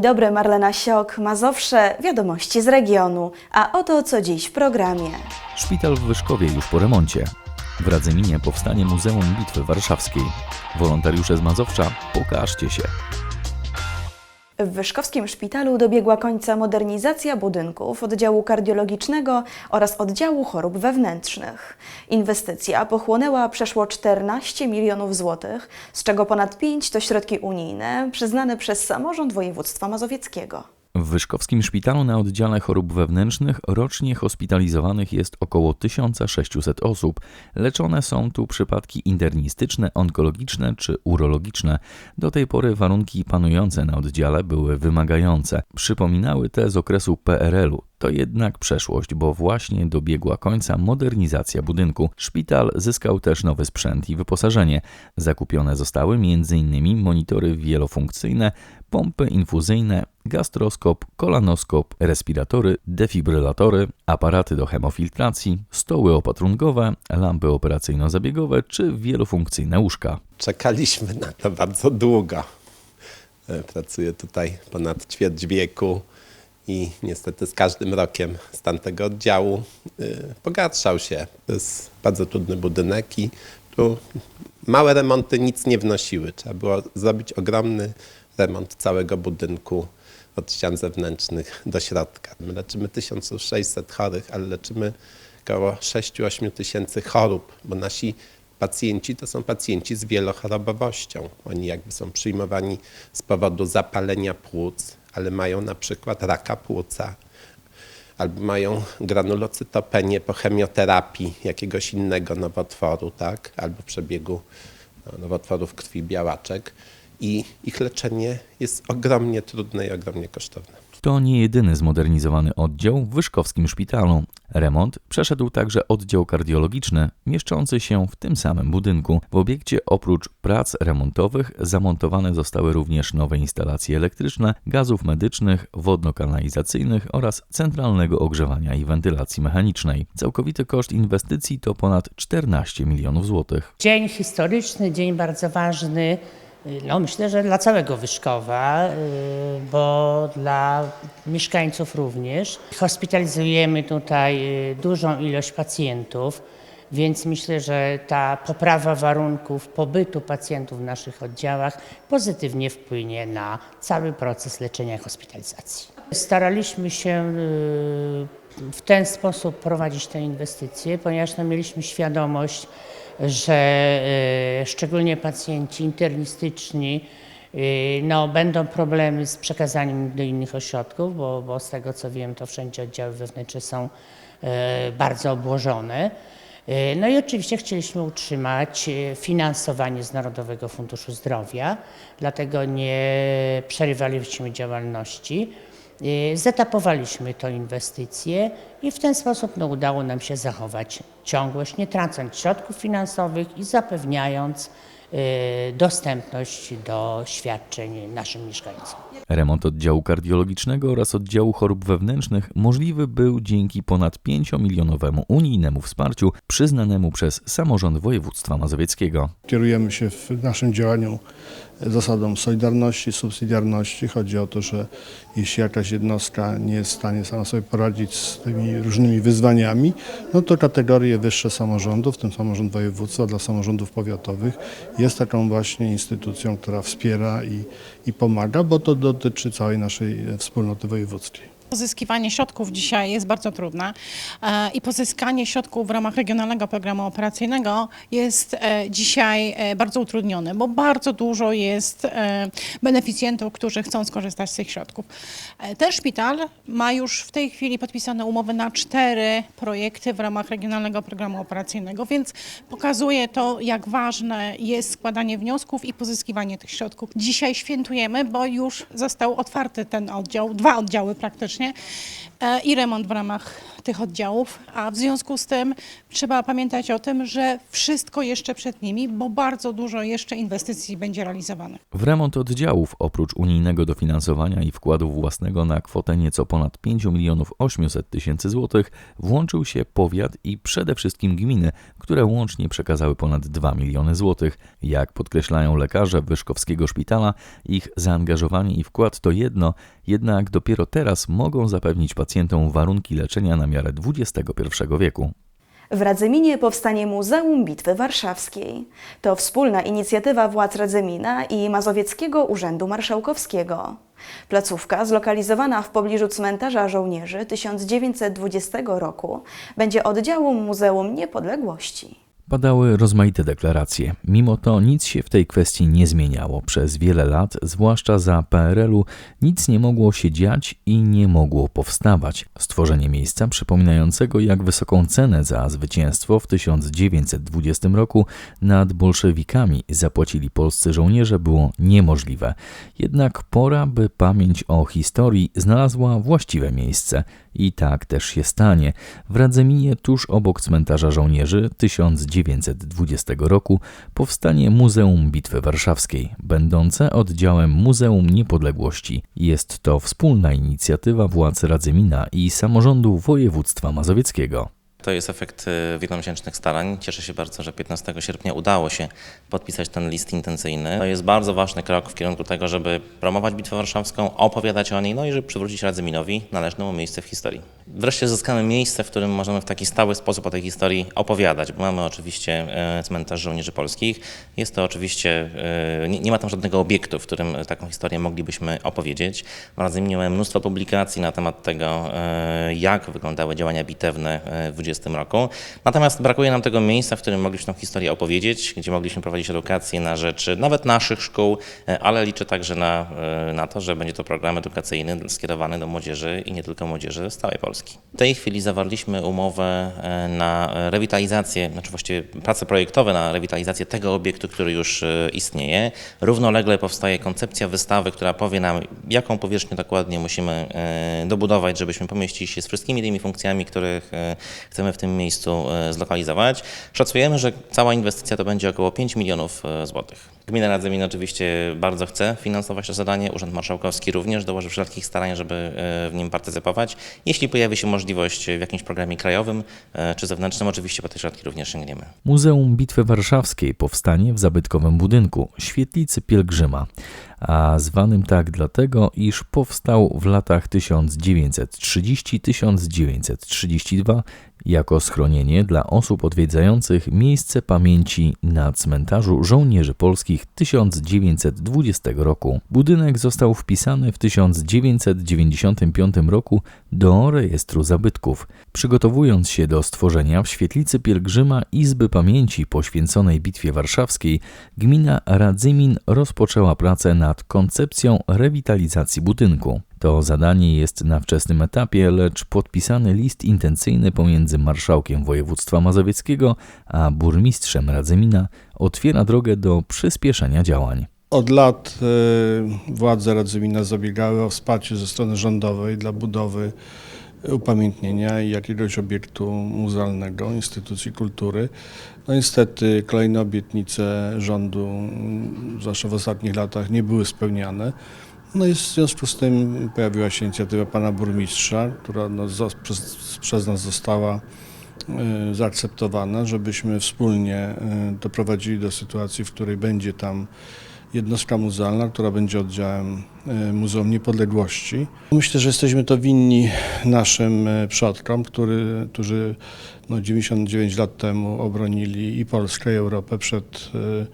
Dobry, Marlena Siok, Mazowsze, wiadomości z regionu. A oto co dziś w programie. Szpital w Wyszkowie już po remoncie. W Radzyminie powstanie Muzeum Bitwy Warszawskiej. Wolontariusze z Mazowsza, pokażcie się. W Wyszkowskim Szpitalu dobiegła końca modernizacja budynków oddziału kardiologicznego oraz oddziału chorób wewnętrznych. Inwestycja pochłonęła przeszło 14 milionów złotych, z czego ponad 5 to środki unijne przyznane przez samorząd województwa mazowieckiego. W Wyszkowskim Szpitalu na oddziale chorób wewnętrznych rocznie hospitalizowanych jest około 1600 osób. Leczone są tu przypadki internistyczne, onkologiczne czy urologiczne. Do tej pory warunki panujące na oddziale były wymagające. Przypominały te z okresu PRL-u. To jednak przeszłość, bo właśnie dobiegła końca modernizacja budynku. Szpital zyskał też nowy sprzęt i wyposażenie. Zakupione zostały m.in. monitory wielofunkcyjne, pompy infuzyjne, gastroskop, kolanoskop, respiratory, defibrylatory, aparaty do hemofiltracji, stoły opatrunkowe, lampy operacyjno-zabiegowe czy wielofunkcyjne łóżka. Czekaliśmy na to bardzo długo. E, Pracuję tutaj ponad ćwierć wieku i niestety z każdym rokiem stan tego oddziału y, pogarszał się. To jest bardzo trudny budynek i tu małe remonty nic nie wnosiły. Trzeba było zrobić ogromny remont całego budynku od ścian zewnętrznych do środka. My leczymy 1600 chorych, ale leczymy około 6-8 tysięcy chorób, bo nasi pacjenci to są pacjenci z wielochorobowością. Oni jakby są przyjmowani z powodu zapalenia płuc, ale mają na przykład raka płuca, albo mają granulocytopenię po chemioterapii jakiegoś innego nowotworu, tak? albo przebiegu no, nowotworów krwi białaczek. I ich leczenie jest ogromnie trudne i ogromnie kosztowne. To nie jedyny zmodernizowany oddział w Wyszkowskim Szpitalu. Remont przeszedł także oddział kardiologiczny, mieszczący się w tym samym budynku. W obiekcie oprócz prac remontowych zamontowane zostały również nowe instalacje elektryczne, gazów medycznych, wodno-kanalizacyjnych oraz centralnego ogrzewania i wentylacji mechanicznej. Całkowity koszt inwestycji to ponad 14 milionów złotych. Dzień historyczny, dzień bardzo ważny. Y, No, myślę, że dla całego Wyszkowa, y, bo dla mieszkańców również. Hospitalizujemy tutaj y, dużą ilość pacjentów, więc myślę, że ta poprawa warunków pobytu pacjentów w naszych oddziałach pozytywnie wpłynie na cały proces leczenia i hospitalizacji. Staraliśmy się w ten sposób prowadzić te inwestycje, ponieważ no, mieliśmy świadomość, że y, szczególnie pacjenci internistyczni y, no, będą problemy z przekazaniem do innych ośrodków, bo, bo z tego co wiem, to wszędzie oddziały wewnętrzne są y, bardzo obłożone. No i oczywiście chcieliśmy utrzymać finansowanie z Narodowego Funduszu Zdrowia, dlatego nie przerywaliśmy działalności. Y, Zetapowaliśmy to inwestycje i w ten sposób no, udało nam się zachować ciągłość, nie tracąc środków finansowych i zapewniając y, dostępność do świadczeń naszym mieszkańcom. Remont oddziału kardiologicznego oraz oddziału chorób wewnętrznych możliwy był dzięki ponad 5-milionowemu unijnemu wsparciu przyznanemu przez samorząd województwa mazowieckiego. Kierujemy się w naszym działaniu zasadą solidarności, subsydiarności. Chodzi o to, że jeśli jakaś jednostka nie jest w stanie sama sobie poradzić z tymi różnymi wyzwaniami, no to kategorie wyższe samorządów, w tym samorząd województwa dla samorządów powiatowych, jest taką właśnie instytucją, która wspiera i, i pomaga, bo to dotyczy całej naszej wspólnoty wojewódzkiej. Pozyskiwanie środków dzisiaj jest bardzo trudne e, i pozyskanie środków w ramach Regionalnego Programu Operacyjnego jest e, dzisiaj e, bardzo utrudnione, bo bardzo dużo jest beneficjentów, którzy chcą skorzystać z tych środków. Ten szpital ma już w tej chwili podpisane umowy na cztery projekty w ramach Regionalnego Programu Operacyjnego, więc pokazuje to, jak ważne jest składanie wniosków i pozyskiwanie tych środków. Dzisiaj świętujemy, bo już został otwarty ten oddział, dwa oddziały praktycznie. nie. I remont w ramach tych oddziałów, a w związku z tym trzeba pamiętać o tym, że wszystko jeszcze przed nimi, bo bardzo dużo jeszcze inwestycji będzie realizowane. W remont oddziałów, oprócz unijnego dofinansowania i wkładu własnego na kwotę nieco ponad 5 milionów 800 tysięcy złotych, włączył się powiat i przede wszystkim gminy, które łącznie przekazały ponad 2 miliony złotych. Jak podkreślają lekarze Wyszkowskiego Szpitala, ich zaangażowanie i wkład to jedno, jednak dopiero teraz mogą zapewnić pacjentom warunki leczenia na miarę XXI wieku. W Radzyminie powstanie Muzeum Bitwy Warszawskiej. To wspólna inicjatywa władz Radzymina i Mazowieckiego Urzędu Marszałkowskiego. Placówka, zlokalizowana w pobliżu cmentarza żołnierzy 1920 roku, będzie oddziałem Muzeum Niepodległości. Padały rozmaite deklaracje. Mimo to nic się w tej kwestii nie zmieniało. Przez wiele lat, zwłaszcza za PRL-u, nic nie mogło się dziać i nie mogło powstawać. Stworzenie miejsca przypominającego, jak wysoką cenę za zwycięstwo w 1920 roku nad bolszewikami zapłacili polscy żołnierze, było niemożliwe. Jednak pora, by pamięć o historii znalazła właściwe miejsce. I tak też się stanie. W Radzeminie, tuż obok cmentarza żołnierzy 1920 roku, powstanie Muzeum Bitwy Warszawskiej, będące oddziałem Muzeum Niepodległości. Jest to wspólna inicjatywa władz Radzymina i samorządu województwa mazowieckiego. To jest efekt e, wielomiesięcznych starań. Cieszę się bardzo, że 15 sierpnia udało się podpisać ten list intencyjny. To jest bardzo ważny krok w kierunku tego, żeby promować Bitwę Warszawską, opowiadać o niej, no i żeby przywrócić Radzyminowi należne mu miejsce w historii. Wreszcie zyskamy miejsce, w którym możemy w taki stały sposób o tej historii opowiadać, bo mamy oczywiście e, cmentarz żołnierzy polskich. Jest to oczywiście, e, nie, ma tam żadnego obiektu, w którym taką historię moglibyśmy opowiedzieć. W Radzyminie mamy mnóstwo publikacji na temat tego, e, jak wyglądały działania bitewne e, w 20 roku. Natomiast brakuje nam tego miejsca, w którym mogliśmy tę historię opowiedzieć, gdzie mogliśmy prowadzić edukację na rzecz nawet naszych szkół, e, ale liczę także na, e, na to, że będzie to program edukacyjny skierowany do młodzieży i nie tylko młodzieży z całej Polski. W tej chwili zawarliśmy umowę e, na rewitalizację, znaczy właściwie prace projektowe na rewitalizację tego obiektu, który już istnieje. Równolegle powstaje koncepcja wystawy, która powie nam, jaką powierzchnię dokładnie musimy dobudować, żebyśmy pomieścili się z wszystkimi tymi funkcjami, których e, chcemy w tym miejscu e, zlokalizować. Szacujemy, że cała inwestycja to będzie około 5 milionów e, złotych. Gmina Radzymin oczywiście bardzo chce finansować to zadanie, Urząd Marszałkowski również dołoży wszelkich starań, żeby e, w nim partycypować. Jeśli pojawi się możliwość w jakimś programie krajowym czy zewnętrznym, oczywiście po te środki również sięgniemy. Muzeum Bitwy Warszawskiej powstanie w zabytkowym budynku Świetlicy Pielgrzyma, a zwanym tak dlatego, iż powstał w latach 1930-1932 jako schronienie dla osób odwiedzających miejsce pamięci na cmentarzu żołnierzy polskich 1920 roku. Budynek został wpisany w 1995 roku do rejestru zabytków. Przygotowując się do stworzenia w świetlicy pielgrzyma Izby Pamięci poświęconej Bitwie Warszawskiej, gmina Radzymin rozpoczęła pracę nad koncepcją rewitalizacji budynku. To zadanie jest na wczesnym etapie, lecz podpisany list intencyjny pomiędzy marszałkiem województwa mazowieckiego a burmistrzem Radzymina otwiera drogę do przyspieszenia działań. Od lat e, władze Radzymina zabiegały o wsparcie ze strony rządowej dla budowy upamiętnienia i jakiegoś obiektu muzealnego, instytucji kultury. No niestety kolejne obietnice rządu, mm, zwłaszcza w ostatnich latach, nie były spełniane. No i w związku z tym pojawiła się inicjatywa pana burmistrza, która no, przez, przez nas została e, zaakceptowana, żebyśmy wspólnie e, doprowadzili do sytuacji, w której będzie tam jednostka muzealna, która będzie oddziałem e, Muzeum Niepodległości. Myślę, że jesteśmy to winni naszym e, przodkom, który, którzy no, 99 lat temu obronili i Polskę, i Europę przed e,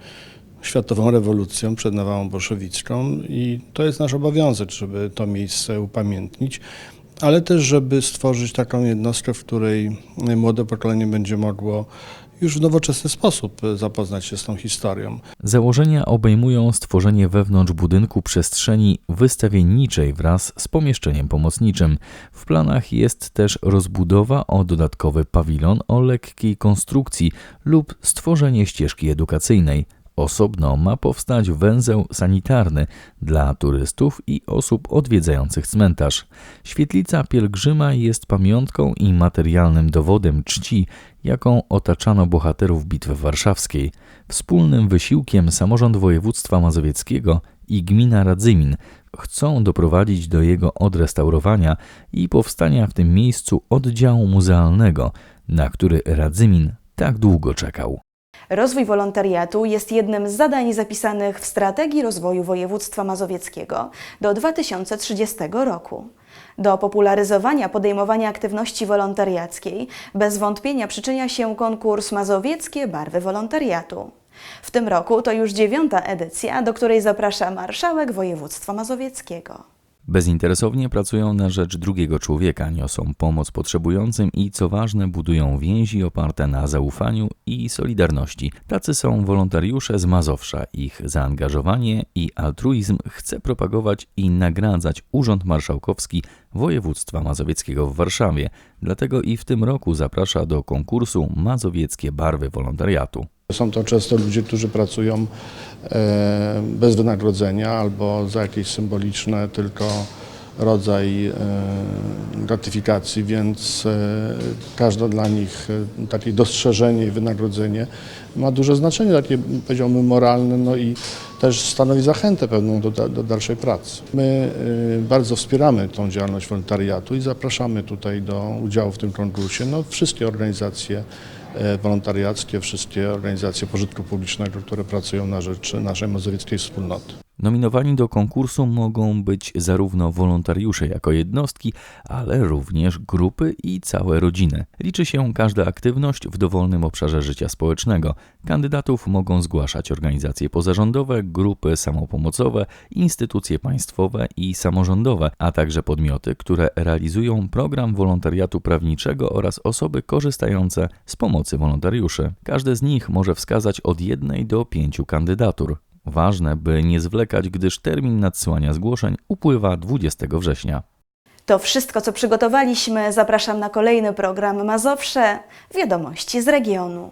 światową rewolucją, przed nawałą bolszewicką i to jest nasz obowiązek, żeby to miejsce upamiętnić ale też, żeby stworzyć taką jednostkę, w której młode pokolenie będzie mogło już w nowoczesny sposób zapoznać się z tą historią. Założenia obejmują stworzenie wewnątrz budynku przestrzeni wystawienniczej wraz z pomieszczeniem pomocniczym. W planach jest też rozbudowa o dodatkowy pawilon o lekkiej konstrukcji lub stworzenie ścieżki edukacyjnej. Osobno ma powstać węzeł sanitarny dla turystów i osób odwiedzających cmentarz. Świetlica pielgrzyma jest pamiątką i materialnym dowodem czci, jaką otaczano bohaterów Bitwy Warszawskiej. Wspólnym wysiłkiem samorząd województwa mazowieckiego i gmina Radzymin chcą doprowadzić do jego odrestaurowania i powstania w tym miejscu oddziału muzealnego, na który Radzymin tak długo czekał. Rozwój wolontariatu jest jednym z zadań zapisanych w Strategii Rozwoju Województwa Mazowieckiego do 2030 roku. Do popularyzowania podejmowania aktywności wolontariackiej bez wątpienia przyczynia się konkurs Mazowieckie Barwy Wolontariatu. W tym roku to już dziewiąta edycja, do której zaprasza marszałek województwa mazowieckiego. Bezinteresownie pracują na rzecz drugiego człowieka, niosą pomoc potrzebującym i, co ważne, budują więzi oparte na zaufaniu i solidarności. Tacy są wolontariusze z Mazowsza. Ich zaangażowanie i altruizm chce propagować i nagradzać Urząd Marszałkowski Województwa Mazowieckiego w Warszawie. Dlatego i w tym roku zaprasza do konkursu Mazowieckie Barwy Wolontariatu. Są to często ludzie, którzy pracują e, bez wynagrodzenia albo za jakieś symboliczne tylko rodzaj e, gratyfikacji, więc e, każde dla nich takie dostrzeżenie i wynagrodzenie ma duże znaczenie, takie powiedziałbym moralne, no i też stanowi zachętę pewną do, do dalszej pracy. My bardzo wspieramy tą działalność wolontariatu i zapraszamy tutaj do udziału w tym konkursie no, wszystkie organizacje wolontariackie, wszystkie organizacje pożytku publicznego, które pracują na rzecz naszej mazowieckiej wspólnoty. Nominowani do konkursu mogą być zarówno wolontariusze jako jednostki, ale również grupy i całe rodziny. Liczy się każda aktywność w dowolnym obszarze życia społecznego. Kandydatów mogą zgłaszać organizacje pozarządowe, grupy samopomocowe, instytucje państwowe i samorządowe, a także podmioty, które realizują program wolontariatu prawniczego oraz osoby korzystające z pomocy wolontariuszy. Każde z nich może wskazać od jednej do pięciu kandydatur. Ważne, by nie zwlekać, gdyż termin nadsyłania zgłoszeń upływa 20 września. To wszystko, co przygotowaliśmy. Zapraszam na kolejny program Mazowsze Wiadomości z regionu.